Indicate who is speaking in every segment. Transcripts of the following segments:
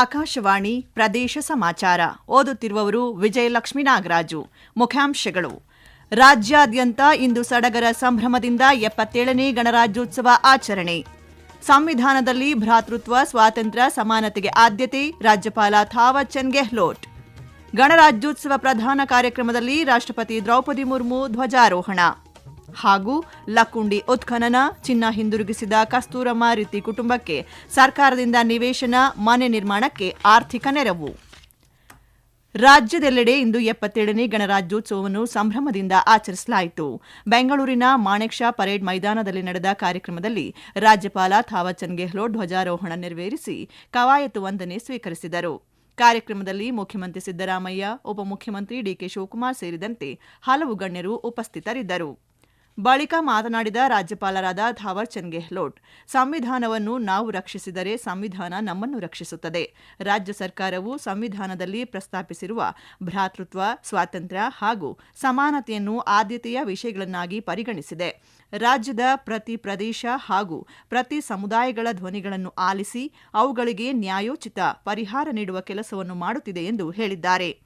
Speaker 1: ಆಕಾಶವಾಣಿ ಪ್ರದೇಶ ಸಮಾಚಾರ. ಓದುತ್ತಿರುವವರು ವಿಜಯಲಕ್ಷ್ಮೀ ನಾಗರಾಜು. ಮುಖ್ಯಾಂಶಗಳು. ರಾಜ್ಯಾದ್ಯಂತ ಇಂದು ಸಡಗರ ಸಂಭ್ರಮದಿಂದ ಎಪ್ಪತ್ತೇಳನೇ ಗಣರಾಜ್ಯೋತ್ಸವ ಆಚರಣೆ. ಸಂವಿಧಾನದಲ್ಲಿ ಭ್ರಾತೃತ್ವ, ಸ್ವಾತಂತ್ರ್ಯ, ಸಮಾನತೆಗೆ ಆದ್ಯತೆ, ರಾಜ್ಯಪಾಲ ಥಾವರ್ಚಂದ್ ಗೆಹ್ಲೋಟ್. ಗಣರಾಜ್ಯೋತ್ಸವ ಪ್ರಧಾನ ಕಾರ್ಯಕ್ರಮದಲ್ಲಿ ರಾಷ್ಟ್ರಪತಿ ದ್ರೌಪದಿ ಮುರ್ಮು ಧ್ವಜಾರೋಹಣ. ಹಾಗೂ ಲಕ್ಕುಂಡಿ ಉತ್ಖನನ ಚಿನ್ನ ಹಿಂದಿರುಗಿಸಿದ ಕಸ್ತೂರಮ್ಮ ರೀತಿ ಕುಟುಂಬಕ್ಕೆ ಸರ್ಕಾರದಿಂದ ನಿವೇಶನ, ಮನೆ ನಿರ್ಮಾಣಕ್ಕೆ ಆರ್ಥಿಕ ನೆರವು. ರಾಜ್ಯದೆಲ್ಲೆಡೆ ಇಂದು ಎಪ್ಪತ್ತೇಳನೇ ಗಣರಾಜ್ಯೋತ್ಸವವನ್ನು ಸಂಭ್ರಮದಿಂದ ಆಚರಿಸಲಾಯಿತು. ಬೆಂಗಳೂರಿನ ಮಾಣೆಕ್ ಶಾ ಪರೇಡ್ ಮೈದಾನದಲ್ಲಿ ನಡೆದ ಕಾರ್ಯಕ್ರಮದಲ್ಲಿ ರಾಜ್ಯಪಾಲ ಥಾವರ್ಚಂದ್ ಗೆಹ್ಲೋಟ್ ಧ್ವಜಾರೋಹಣ ನೆರವೇರಿಸಿ ಕವಾಯತು ವಂದನೆ ಸ್ವೀಕರಿಸಿದರು. ಕಾರ್ಯಕ್ರಮದಲ್ಲಿ ಮುಖ್ಯಮಂತ್ರಿ ಸಿದ್ದರಾಮಯ್ಯ, ಉಪಮುಖ್ಯಮಂತ್ರಿ ಡಿಕೆ ಶಿವಕುಮಾರ್ ಸೇರಿದಂತೆ ಹಲವು ಗಣ್ಯರು ಉಪಸ್ಥಿತರಿದ್ದರು. ಬಳಿಕ ಮಾತನಾಡಿದ ರಾಜ್ಯಪಾಲರಾದ ಥಾವರ್ಚಂದ್ ಗೆಹ್ಲೋಟ್, ಸಂವಿಧಾನವನ್ನು ನಾವು ರಕ್ಷಿಸಿದರೆ ಸಂವಿಧಾನ ನಮ್ಮನ್ನು ರಕ್ಷಿಸುತ್ತದೆ. ರಾಜ್ಯ ಸರ್ಕಾರವು ಸಂವಿಧಾನದಲ್ಲಿ ಪ್ರಸ್ತಾಪಿಸಿರುವ ಭ್ರಾತೃತ್ವ, ಸ್ವಾತಂತ್ರ್ಯ ಹಾಗೂ ಸಮಾನತೆಯನ್ನು ಆದ್ಯತೆಯ ವಿಷಯಗಳನ್ನಾಗಿ ಪರಿಗಣಿಸಿದೆ. ರಾಜ್ಯದ ಪ್ರತಿ ಪ್ರದೇಶ ಹಾಗೂ ಪ್ರತಿ ಸಮುದಾಯಗಳ ಧ್ವನಿಗಳನ್ನು ಆಲಿಸಿ ಅವುಗಳಿಗೆ ನ್ಯಾಯೋಚಿತ ಪರಿಹಾರ ನೀಡುವ ಕೆಲಸವನ್ನು ಮಾಡುತ್ತಿದೆ ಎಂದು ಹೇಳಿದ್ದಾರೆ.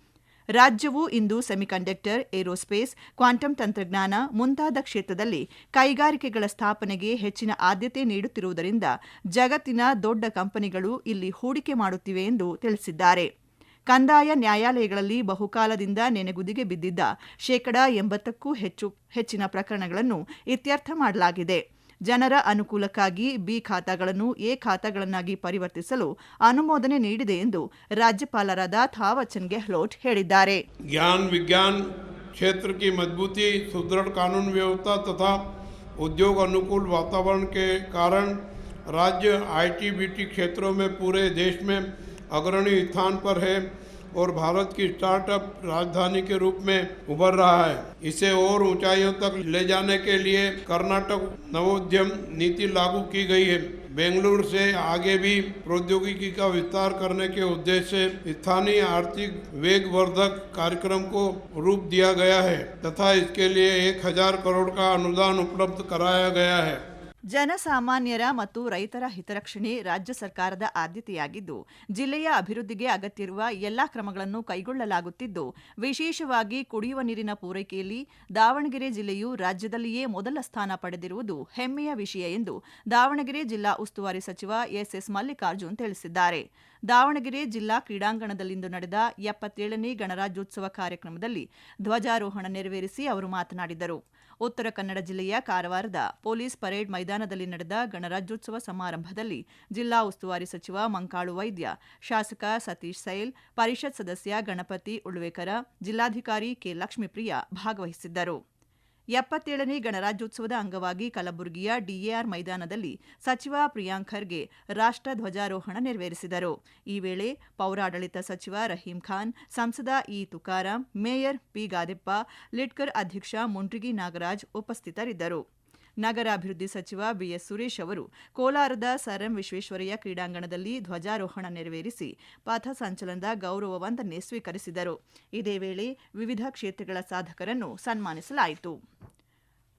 Speaker 1: ರಾಜ್ಯವು ಇಂದು ಸೆಮಿಕಂಡಕ್ಟರ್, ಏರೋಸ್ಪೇಸ್, ಕ್ವಾಂಟಮ್ ತಂತ್ರಜ್ಞಾನ ಮುಂತಾದ ಕ್ಷೇತ್ರದಲ್ಲಿ ಕೈಗಾರಿಕೆಗಳ ಸ್ಥಾಪನೆಗೆ ಹೆಚ್ಚಿನ ಆದ್ಯತೆ ನೀಡುತ್ತಿರುವುದರಿಂದ ಜಗತ್ತಿನ ದೊಡ್ಡ ಕಂಪನಿಗಳು ಇಲ್ಲಿ ಹೂಡಿಕೆ ಮಾಡುತ್ತಿವೆ ಎಂದು ತಿಳಿಸಿದ್ದಾರೆ. ಕಂದಾಯ ನ್ಯಾಯಾಲಯಗಳಲ್ಲಿ ಬಹುಕಾಲದಿಂದ ನೆನೆಗುದಿಗೆ ಬಿದ್ದಿದ್ದ ಶೇಕಡಾ ಎಂಬತ್ತಕ್ಕೂ ಹೆಚ್ಚು, ಹೆಚ್ಚಿನ ಪ್ರಕರಣಗಳನ್ನು ಇತ್ಯರ್ಥ ಮಾಡಲಾಗಿದೆ. ಜನರ ಅನುಕೂಲಕ್ಕಾಗಿ ಬಿ ಖಾತಾಗಳನ್ನು ಎ ಖಾತಾಗಳನ್ನಾಗಿ ಪರಿವರ್ತಿಸಲು ಅನುಮೋದನೆ ನೀಡಿದೆ ಎಂದು ರಾಜ್ಯಪಾಲರಾದ ಥಾವರ್ಚಂದ್ ಗೆಹ್ಲೋಟ್ ಹೇಳಿದ್ದಾರೆ
Speaker 2: ज्ञान विज्ञान क्षेत्र की मजबूती सुदृढ़ कानून व्यवस्था तथा उद्योग अनुकूल वातावरण के कारण राज्य आईटी बीटी क्षेत्रों में पूरे देश में अग्रणी स्थान पर है और भारत की स्टार्टअप राजधानी के रूप में उभर रहा है। इसे और ऊंचाइयों तक ले जाने के लिए कर्नाटक नवोद्यम नीति लागू की गई है। बेंगलुरु से आगे भी प्रौद्योगिकी का विस्तार करने के उद्देश्य से स्थानीय आर्थिक वेगवर्धक कार्यक्रम को रूप दिया गया है तथा इसके लिए एक हज़ार करोड़ का अनुदान उपलब्ध कराया गया है।
Speaker 1: ಜನಸಾಮಾನ್ಯರ ಮತ್ತು ರೈತರ ಹಿತರಕ್ಷಣೆ ರಾಜ್ಯ ಸರ್ಕಾರದ ಆದ್ಯತೆಯಾಗಿದ್ದು, ಜಿಲ್ಲೆಯ ಅಭಿವೃದ್ಧಿಗೆ ಅಗತ್ಯವಿರುವ ಎಲ್ಲಾ ಕ್ರಮಗಳನ್ನು ಕೈಗೊಳ್ಳಲಾಗುತ್ತಿದ್ದು, ವಿಶೇಷವಾಗಿ ಕುಡಿಯುವ ನೀರಿನ ಪೂರೈಕೆಯಲ್ಲಿ ದಾವಣಗೆರೆ ಜಿಲ್ಲೆಯು ರಾಜ್ಯದಲ್ಲಿಯೇ ಮೊದಲ ಸ್ಥಾನ ಪಡೆದಿರುವುದು ಹೆಮ್ಮೆಯ ವಿಷಯ ಎಂದು ದಾವಣಗೆರೆ ಜಿಲ್ಲಾ ಉಸ್ತುವಾರಿ ಸಚಿವ ಎಸ್ಎಸ್ ಮಲ್ಲಿಕಾರ್ಜುನ್ ತಿಳಿಸಿದ್ದಾರೆ. ದಾವಣಗೆರೆ ಜಿಲ್ಲಾ ಕ್ರೀಡಾಂಗಣದಲ್ಲಿಂದು ನಡೆದ ಎಪ್ಪತ್ತೇಳನೇ ಗಣರಾಜ್ಯೋತ್ಸವ ಕಾರ್ಯಕ್ರಮದಲ್ಲಿ ಧ್ವಜಾರೋಹಣ ನೆರವೇರಿಸಿ ಅವರು ಮಾತನಾಡಿದರು. ಉತ್ತರ ಕನ್ನಡ ಜಿಲ್ಲೆಯ ಕಾರವಾರದ ಪೊಲೀಸ್ ಪರೇಡ್ ಮೈದಾನದಲ್ಲಿ ನಡೆದ ಗಣರಾಜ್ಯೋತ್ಸವ ಸಮಾರಂಭದಲ್ಲಿ ಜಿಲ್ಲಾ ಉಸ್ತುವಾರಿ ಸಚಿವ ಮಂಕಾಳು ವೈದ್ಯ, ಶಾಸಕ ಸತೀಶ್ ಸೈಲ್, ಪರಿಷತ್ ಸದಸ್ಯ ಗಣಪತಿ ಉಳ್ವೇಕರ, ಜಿಲ್ಲಾಧಿಕಾರಿ ಕೆ ಲಕ್ಷ್ಮೀಪ್ರಿಯ ಭಾಗವಹಿಸಿದ್ದರು. ಎಪ್ಪತ್ತೇಳನೇ ಗಣರಾಜ್ಯೋತ್ಸವದ ಅಂಗವಾಗಿ ಕಲಬುರಗಿಯ ಡಿಎಆರ್ ಮೈದಾನದಲ್ಲಿ ಸಚಿವ ಪ್ರಿಯಾಂಕ್ ಖರ್ಗೆ ರಾಷ್ಟ್ರ ಧ್ವಜಾರೋಹಣ ನೆರವೇರಿಸಿದರು. ಈ ವೇಳೆ ಪೌರಾಡಳಿತ ಸಚಿವ ರಹೀಂ ಖಾನ್, ಸಂಸದ E Tukaram, mayor P Gadeppa Litkar ಅಧ್ಯಕ್ಷ ಮುಂಡ್ರಿಗಿ ನಾಗರಾಜ್ ಉಪಸ್ಥಿತರಿದ್ದರು. ನಗರಾಭಿವೃದ್ಧಿ ಸಚಿವ ಬಿಎಸ್ ಸುರೇಶ್ ಅವರು ಕೋಲಾರದ ಸರ್ ವಿಶ್ವೇಶ್ವರಯ್ಯ ಕ್ರೀಡಾಂಗಣದಲ್ಲಿ ಧ್ವಜಾರೋಹಣ ನೆರವೇರಿಸಿ ಪಥಸಂಚಲನದ ಗೌರವ ವಂದನೆ ಸ್ವೀಕರಿಸಿದರು. ಇದೇ ವೇಳೆ ವಿವಿಧ ಕ್ಷೇತ್ರಗಳ ಸಾಧಕರನ್ನು ಸನ್ಮಾನಿಸಲಾಯಿತು.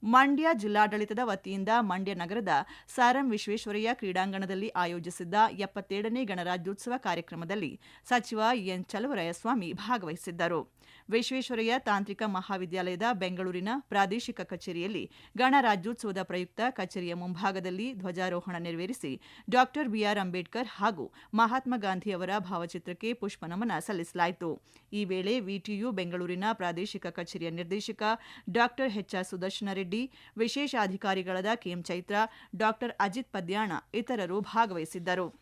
Speaker 1: ಮಂಡ್ಯ ಜಿಲ್ಲಾಡಳಿತದ ವತಿಯಿಂದ ಮಂಡ್ಯ ನಗರದ ಸರ್ ವಿಶ್ವೇಶ್ವರಯ್ಯ ಕ್ರೀಡಾಂಗಣದಲ್ಲಿ ಆಯೋಜಿಸಿದ್ದ ಎಪ್ಪತ್ತೇಳನೇ ಗಣರಾಜ್ಯೋತ್ಸವ ಕಾರ್ಯಕ್ರಮದಲ್ಲಿ ಸಚಿವ ಎನ್ ಚಲುವರಾಯಸ್ವಾಮಿ ಭಾಗವಹಿಸಿದ್ದರು. ವಿಶ್ವೇಶ್ವರಯ್ಯ ತಾಂತ್ರಿಕ ಮಹಾವಿದ್ಯಾಲಯದ ಬೆಂಗಳೂರಿನ ಪ್ರಾದೇಶಿಕ ಕಚೇರಿಯಲ್ಲಿ ಗಣರಾಜ್ಯೋತ್ಸವದ ಪ್ರಯುಕ್ತ ಕಚೇರಿಯ ಮುಂಭಾಗದಲ್ಲಿ ಧ್ವಜಾರೋಹಣ ನೆರವೇರಿಸಿ ಡಾಕ್ಟರ್ ಬಿಆರ್ ಅಂಬೇಡ್ಕರ್ ಹಾಗೂ ಮಹಾತ್ಮ ಗಾಂಧಿ ಅವರ ಭಾವಚಿತ್ರಕ್ಕೆ ಪುಷ್ಪನಮನ ಸಲ್ಲಿಸಲಾಯಿತು. ಈ ವೇಳೆ ವಿಟಿಯು ಬೆಂಗಳೂರಿನ ಪ್ರಾದೇಶಿಕ ಕಚೇರಿಯ ನಿರ್ದೇಶಕ ಡಾಕ್ಟರ್ ಎಚ್ಆರ್ ಸುದರ್ಶನ ರೆಡ್ಡಿ ವಿಶೇಷ ಅಧಿಕಾರಿಗಳಾದ ಕೆಎಂ ಚೈತ್ರ, ಡಾಕ್ಟರ್ ಅಜಿತ್ ಪದ್ಯಾಣ ಇತರರು ಭಾಗವಹಿಸಿದ್ದರು.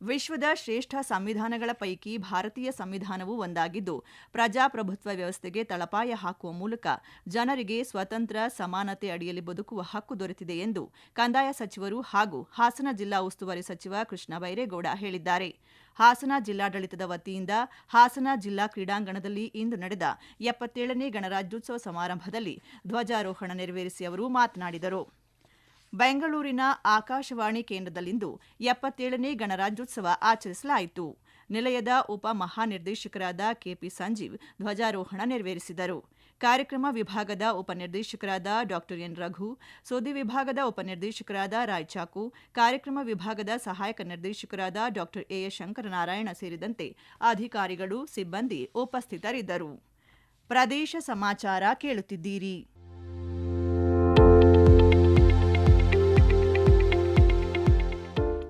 Speaker 1: ವಿಶ್ವದ ಶ್ರೇಷ್ಠ ಸಂವಿಧಾನಗಳ ಪೈಕಿ ಭಾರತೀಯ ಸಂವಿಧಾನವೂ ಒಂದಾಗಿದ್ದು, ಪ್ರಜಾಪ್ರಭುತ್ವ ವ್ಯವಸ್ಥೆಗೆ ತಳಪಾಯ ಹಾಕುವ ಮೂಲಕ ಜನರಿಗೆ ಸ್ವತಂತ್ರ, ಸಮಾನತೆ ಅಡಿಯಲ್ಲಿ ಬದುಕುವ ಹಕ್ಕು ದೊರೆತಿದೆ ಎಂದು ಕಂದಾಯ ಸಚಿವರು ಹಾಗೂ ಹಾಸನ ಜಿಲ್ಲಾ ಉಸ್ತುವಾರಿ ಸಚಿವ ಕೃಷ್ಣ ಬೈರೇಗೌಡ ಹೇಳಿದ್ದಾರೆ. ಹಾಸನ ಜಿಲ್ಲಾಡಳಿತದ ವತಿಯಿಂದ ಹಾಸನ ಜಿಲ್ಲಾ ಕ್ರೀಡಾಂಗಣದಲ್ಲಿ ಇಂದು ನಡೆದ ಎಪ್ಪತ್ತೇಳನೇ ಗಣರಾಜ್ಯೋತ್ಸವ ಸಮಾರಂಭದಲ್ಲಿ ಧ್ವಜಾರೋಹಣ ನೆರವೇರಿಸಿ ಅವರು ಮಾತನಾಡಿದರು. ಬೆಂಗಳೂರಿನ ಆಕಾಶವಾಣಿ ಕೇಂದ್ರದಲ್ಲಿಂದು ಎಪ್ಪತ್ತೇಳನೇ ಗಣರಾಜ್ಯೋತ್ಸವ ಆಚರಿಸಲಾಯಿತು. ನಿಲಯದ ಉಪ ಮಹಾನಿರ್ದೇಶಕರಾದ ಕೆಪಿ ಸಂಜೀವ್ ಧ್ವಜಾರೋಹಣ ನೆರವೇರಿಸಿದರು. ಕಾರ್ಯಕ್ರಮ ವಿಭಾಗದ ಉಪನಿರ್ದೇಶಕರಾದ ಡಾ ಎನ್ ರಘು, ಸುದ್ದಿ ವಿಭಾಗದ ಉಪನಿರ್ದೇಶಕರಾದ ರಾಯ್ ಚಾಕು, ಕಾರ್ಯಕ್ರಮ ವಿಭಾಗದ ಸಹಾಯಕ ನಿರ್ದೇಶಕರಾದ ಡಾ ಎಎಸ್ ಶಂಕರನಾರಾಯಣ ಸೇರಿದಂತೆ ಅಧಿಕಾರಿಗಳು, ಸಿಬ್ಬಂದಿ ಉಪಸ್ಥಿತರಿದ್ದರು. ಪ್ರದೇಶ ಸಮಾಚಾರ ಕೇಳುತ್ತಿದ್ದೀರಿ.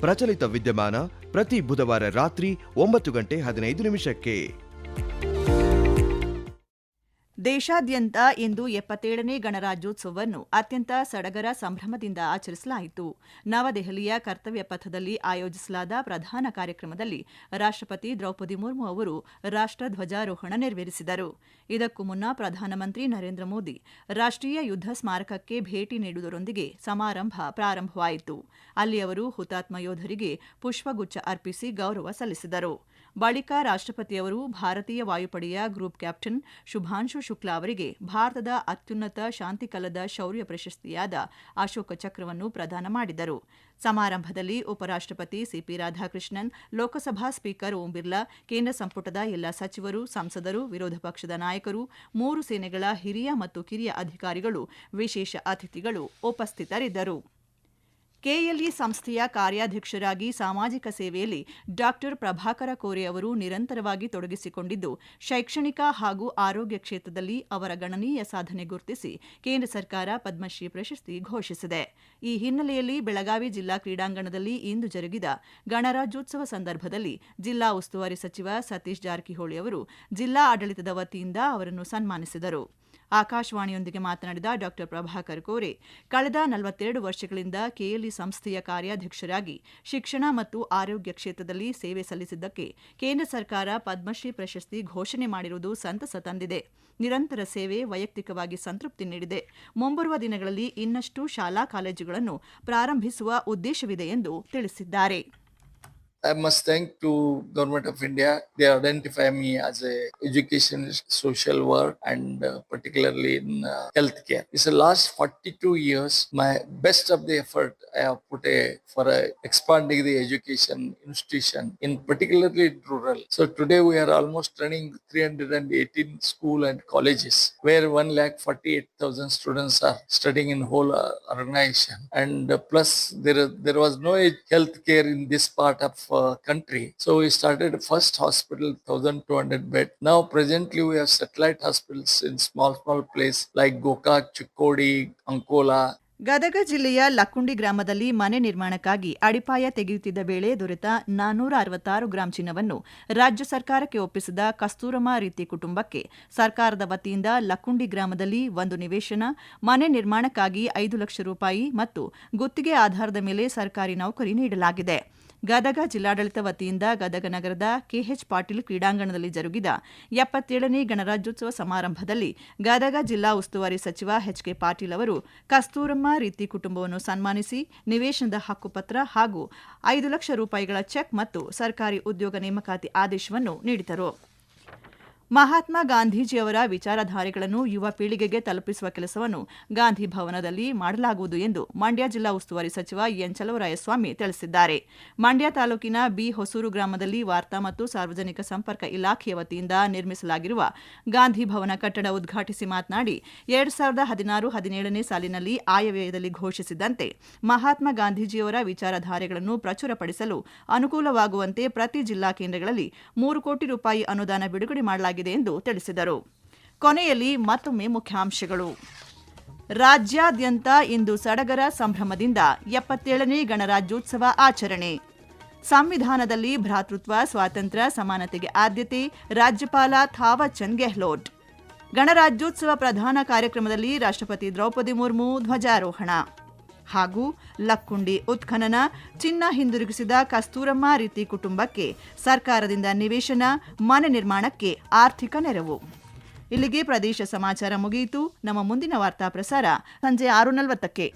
Speaker 3: ಪ್ರಚಲಿತ ವಿದ್ಯಮಾನ ಪ್ರತಿ ಬುಧವಾರ ರಾತ್ರಿ ಒಂಬತ್ತು ಗಂಟೆ ಹದಿನೈದು ನಿಮಿಷಕ್ಕೆ.
Speaker 1: ದೇಶಾದ್ಯಂತ ಇಂದು ಎಪ್ಪತ್ತೇಳನೇ ಗಣರಾಜ್ಯೋತ್ಸವವನ್ನು ಅತ್ಯಂತ ಸಡಗರ ಸಂಭ್ರಮದಿಂದ ಆಚರಿಸಲಾಯಿತು. ನವದೆಹಲಿಯ ಕರ್ತವ್ಯ ಪಥದಲ್ಲಿ ಆಯೋಜಿಸಲಾದ ಪ್ರಧಾನ ಕಾರ್ಯಕ್ರಮದಲ್ಲಿ ರಾಷ್ಟ್ರಪತಿ ದ್ರೌಪದಿ ಮುರ್ಮು ಅವರು ರಾಷ್ಟ್ರಧ್ವಜಾರೋಹಣ ನೆರವೇರಿಸಿದರು. ಇದಕ್ಕೂ ಮುನ್ನ ಪ್ರಧಾನಮಂತ್ರಿ ನರೇಂದ್ರ ಮೋದಿ ರಾಷ್ಟ್ರೀಯ ಯುದ್ಧ ಸ್ಮಾರಕಕ್ಕೆ ಭೇಟಿ ನೀಡುವುದರೊಂದಿಗೆ ಸಮಾರಂಭ ಪ್ರಾರಂಭವಾಯಿತು. ಅಲ್ಲಿ ಅವರು ಹುತಾತ್ಮ ಯೋಧರಿಗೆ ಪುಷ್ಪಗುಚ್ಛ ಅರ್ಪಿಸಿ ಗೌರವ ಸಲ್ಲಿಸಿದರು. ಬಳಿಕ ರಾಷ್ಟ್ರಪತಿಯವರು ಭಾರತೀಯ ವಾಯುಪಡೆಯ ಗ್ರೂಪ್ ಕ್ಯಾಪ್ಟನ್ ಶುಭಾಂಶು ಶುಕ್ಲಾ ಅವರಿಗೆ ಭಾರತದ ಅತ್ಯುನ್ನತ ಶಾಂತಿಕಲದ ಶೌರ್ಯ ಪ್ರಶಸ್ತಿಯಾದ ಅಶೋಕ ಚಕ್ರವನ್ನು ಪ್ರದಾನ ಮಾಡಿದರು. ಸಮಾರಂಭದಲ್ಲಿ ಉಪರಾಷ್ಟ್ರಪತಿ ಸಿಪಿ ರಾಧಾಕೃಷ್ಣನ್, ಲೋಕಸಭಾ ಸ್ಪೀಕರ್ ಓಂ ಬಿರ್ಲಾ, ಕೇಂದ್ರ ಸಂಪುಟದ ಎಲ್ಲ ಸಚಿವರು, ಸಂಸದರು, ವಿರೋಧ ಪಕ್ಷದ ನಾಯಕರು, ಮೂರು ಸೇನೆಗಳ ಹಿರಿಯ ಮತ್ತು ಕಿರಿಯ ಅಧಿಕಾರಿಗಳು, ವಿಶೇಷ ಅತಿಥಿಗಳು ಉಪಸ್ಥಿತರಿದ್ದರು. ಕೆಎಲ್ಇ ಸಂಸ್ಥೆಯ ಕಾರ್ಯಾಧ್ಯಕ್ಷರಾಗಿ ಸಾಮಾಜಿಕ ಸೇವೆಯಲ್ಲಿ ಡಾಕ್ಟರ್ ಪ್ರಭಾಕರ ಕೋರೆ ಅವರು ನಿರಂತರವಾಗಿ ತೊಡಗಿಸಿಕೊಂಡಿದ್ದು, ಶೈಕ್ಷಣಿಕ ಹಾಗೂ ಆರೋಗ್ಯ ಕ್ಷೇತ್ರದಲ್ಲಿ ಅವರ ಗಣನೀಯ ಸಾಧನೆ ಗುರುತಿಸಿ ಕೇಂದ್ರ ಸರ್ಕಾರ ಪದ್ಮಶ್ರೀ ಪ್ರಶಸ್ತಿ ಘೋಷಿಸಿದೆ. ಈ ಹಿನ್ನೆಲೆಯಲ್ಲಿ ಬೆಳಗಾವಿ ಜಿಲ್ಲಾ ಕ್ರೀಡಾಂಗಣದಲ್ಲಿ ಇಂದು ಜರುಗಿದ ಗಣರಾಜ್ಯೋತ್ಸವ ಸಂದರ್ಭದಲ್ಲಿ ಜಿಲ್ಲಾ ಉಸ್ತುವಾರಿ ಸಚಿವ ಸತೀಶ್ ಜಾರಕಿಹೊಳಿ ಅವರು ಜಿಲ್ಲಾ ಆಡಳಿತದ ವತಿಯಿಂದ ಅವರನ್ನು ಸನ್ಮಾನಿಸಿದರು. ಆಕಾಶವಾಣಿಯೊಂದಿಗೆ ಮಾತನಾಡಿದ ಡಾ ಪ್ರಭಾಕರ್ ಕೋರೆ, ಕಳೆದ ನಲವತ್ತೆರಡು ವರ್ಷಗಳಿಂದ ಕೆಎಲ್ಇ ಸಂಸ್ಥೆಯ ಕಾರ್ಯಾಧ್ಯಕ್ಷರಾಗಿ ಶಿಕ್ಷಣ ಮತ್ತು ಆರೋಗ್ಯ ಕ್ಷೇತ್ರದಲ್ಲಿ ಸೇವೆ ಸಲ್ಲಿಸಿದ್ದಕ್ಕೆ ಕೇಂದ್ರ ಸರ್ಕಾರ ಪದ್ಮಶ್ರೀ ಪ್ರಶಸ್ತಿ ಘೋಷಣೆ ಮಾಡಿರುವುದು ಸಂತಸ ತಂದಿದೆ. ನಿರಂತರ ಸೇವೆ ವೈಯಕ್ತಿಕವಾಗಿ ಸಂತೃಪ್ತಿ ನೀಡಿದೆ. ಮುಂಬರುವ ದಿನಗಳಲ್ಲಿ ಇನ್ನಷ್ಟು ಶಾಲಾ ಕಾಲೇಜುಗಳನ್ನು ಪ್ರಾರಂಭಿಸುವ ಉದ್ದೇಶವಿದೆ ಎಂದು ತಿಳಿಸಿದ್ದಾರೆ.
Speaker 4: I must thank to Government of India. They identify me as a education, social work, and uh, particularly in uh, healthcare. It's the last 42 years. My best of the effort I have put a, for uh, expanding the education institution, in particularly rural. So today we are almost running 318 school and colleges, where 1 lakh 48,000 students are studying in whole uh, organization. And uh, plus there there was no health care in this part of uh, country. So we started first hospital, 1200 bed. Now presently we have satellite hospitals in small, small place like Gokak, Chikodi, Ankola,
Speaker 1: Gadag ಜಿಲ್ಲೆಯ ಲಕ್ಕುಂಡಿ ಗ್ರಾಮದಲ್ಲಿ ಮನೆ ನಿರ್ಮಾಣಕ್ಕಾಗಿ ಅಡಿಪಾಯ ತೆಗೆಯುತ್ತಿದ್ದ ವೇಳೆ ದೊರೆತ ನಾನ್ನೂರ ಅರವತ್ತಾರು gram ಚಿನ್ನವನ್ನು ರಾಜ್ಯ ಸರ್ಕಾರಕ್ಕೆ ಒಪ್ಪಿಸಿದ ಕಸ್ತೂರಮ್ಮ ರೀತಿ ಕುಟುಂಬಕ್ಕೆ ಸರ್ಕಾರದ ವತಿಯಿಂದ ಲಕ್ಕುಂಡಿ ಗ್ರಾಮದಲ್ಲಿ ಒಂದು ನಿವೇಶನ ಮನೆ ನಿರ್ಮಾಣಕ್ಕಾಗಿ ಐದು ಲಕ್ಷ ರೂಪಾಯಿ ಮತ್ತು ಗುತ್ತಿಗೆ ಆಧಾರದ ಮೇಲೆ ಸರ್ಕಾರಿ ನೌಕರಿ ನೀಡಲಾಗಿದೆ ಗದಗ ಜಿಲ್ಲಾಡಳಿತ ವತಿಯಿಂದ ಗದಗ ನಗರದ ಕೆಎಚ್ ಪಾಟೀಲ್ ಕ್ರೀಡಾಂಗಣದಲ್ಲಿ ಜರುಗಿದ ಎಪ್ಪತ್ತೇಳನೇ ಗಣರಾಜ್ಯೋತ್ಸವ ಸಮಾರಂಭದಲ್ಲಿ ಗದಗ ಜಿಲ್ಲಾ ಉಸ್ತುವಾರಿ ಸಚಿವ ಎಚ್ ಕೆ ಪಾಟೀಲ್ ಅವರು ಕಸ್ತೂರಮ್ಮ ರೀತಿ ಕುಟುಂಬವನ್ನು ಸನ್ಮಾನಿಸಿ ನಿವೇಶನದ ಹಕ್ಕುಪತ್ರ ಹಾಗೂ ಐದು ಲಕ್ಷ ರೂಪಾಯಿಗಳ ಚೆಕ್ ಮತ್ತು ಸರ್ಕಾರಿ ಉದ್ಯೋಗ ನೇಮಕಾತಿ ಆದೇಶವನ್ನು ನೀಡಿದರು. ಮಹಾತ್ಮ ಗಾಂಧೀಜಿಯವರ ವಿಚಾರಧಾರೆಗಳನ್ನು ಯುವ ಪೀಳಿಗೆಗೆ ತಲುಪಿಸುವ ಕೆಲಸವನ್ನು ಗಾಂಧಿ ಭವನದಲ್ಲಿ ಮಾಡಲಾಗುವುದು ಎಂದು ಮಂಡ್ಯ ಜಿಲ್ಲಾ ಉಸ್ತುವಾರಿ ಸಚಿವ ಎನ್ ಚಲವರಾಯಸ್ವಾಮಿ ತಿಳಿಸಿದ್ದಾರೆ. ಮಂಡ್ಯ ತಾಲೂಕಿನ ಬಿ ಹೊಸೂರು ಗ್ರಾಮದಲ್ಲಿ ವಾರ್ತಾ ಮತ್ತು ಸಾರ್ವಜನಿಕ ಸಂಪರ್ಕ ಇಲಾಖೆಯ ವತಿಯಿಂದ ನಿರ್ಮಿಸಲಾಗಿರುವ ಗಾಂಧಿ ಭವನ ಕಟ್ಟಡ ಉದ್ಘಾಟಿಸಿ ಮಾತನಾಡಿ, ಎರಡು ಸಾವಿರದ ಹದಿನಾರು ಹದಿನೇಳನೇ ಸಾಲಿನಲ್ಲಿ ಆಯವ್ಯಯದಲ್ಲಿ ಘೋಷಿಸಿದಂತೆ ಮಹಾತ್ಮ ಗಾಂಧೀಜಿಯವರ ವಿಚಾರಧಾರೆಗಳನ್ನು ಪ್ರಚುರಪಡಿಸಲು ಅನುಕೂಲವಾಗುವಂತೆ ಪ್ರತಿ ಜಿಲ್ಲಾ ಕೇಂದ್ರಗಳಲ್ಲಿ ಮೂರು ಕೋಟಿ ರೂಪಾಯಿ ಅನುದಾನ ಬಿಡುಗಡೆ ಮಾಡಲಾಗಿದೆ. ಎಂದು ತಿಳಿಸಿದರು. ಕೊನೆಯಲ್ಲಿ ಮತ್ತೊಮ್ಮೆ ಮುಖ್ಯಾಂಶಗಳು. ರಾಜ್ಯಾದ್ಯಂತ ಇಂದು ಸಡಗರ ಸಂಭ್ರಮದಿಂದ ಎಪ್ಪತ್ತೇಳನೇ ಗಣರಾಜ್ಯೋತ್ಸವ ಆಚರಣೆ. ಸಂವಿಧಾನದಲ್ಲಿ ಭ್ರಾತೃತ್ವ, ಸ್ವಾತಂತ್ರ್ಯ, ಸಮಾನತೆಗೆ ಆದ್ಯತೆ, ರಾಜ್ಯಪಾಲ ಥಾವರ್ಚಂದ್ ಗೆಹ್ಲೋಟ್. ಗಣರಾಜ್ಯೋತ್ಸವ ಪ್ರಧಾನ ಕಾರ್ಯಕ್ರಮದಲ್ಲಿ ರಾಷ್ಟ್ರಪತಿ ದ್ರೌಪದಿ ಮುರ್ಮು ಧ್ವಜಾರೋಹಣ. ಹಾಗೂ ಲಕ್ಕುಂಡಿ ಉತ್ಖನನ ಚಿನ್ನ ಹಿಂದಿರುಗಿಸಿದ ಕಸ್ತೂರಮ್ಮ ರೀತಿ ಕುಟುಂಬಕ್ಕೆ ಸರ್ಕಾರದಿಂದ ನಿವೇಶನ, ಮನೆ ನಿರ್ಮಾಣಕ್ಕೆ ಆರ್ಥಿಕ ನೆರವು. ಇಲ್ಲಿಗೆ ಪ್ರದೇಶ ಸಮಾಚಾರ ಮುಗಿಯಿತು. ನಮ್ಮ ಮುಂದಿನ ವಾರ್ತಾ ಪ್ರಸಾರ ಸಂಜೆ ಆರು ನಲವತ್ತಕ್ಕೆ.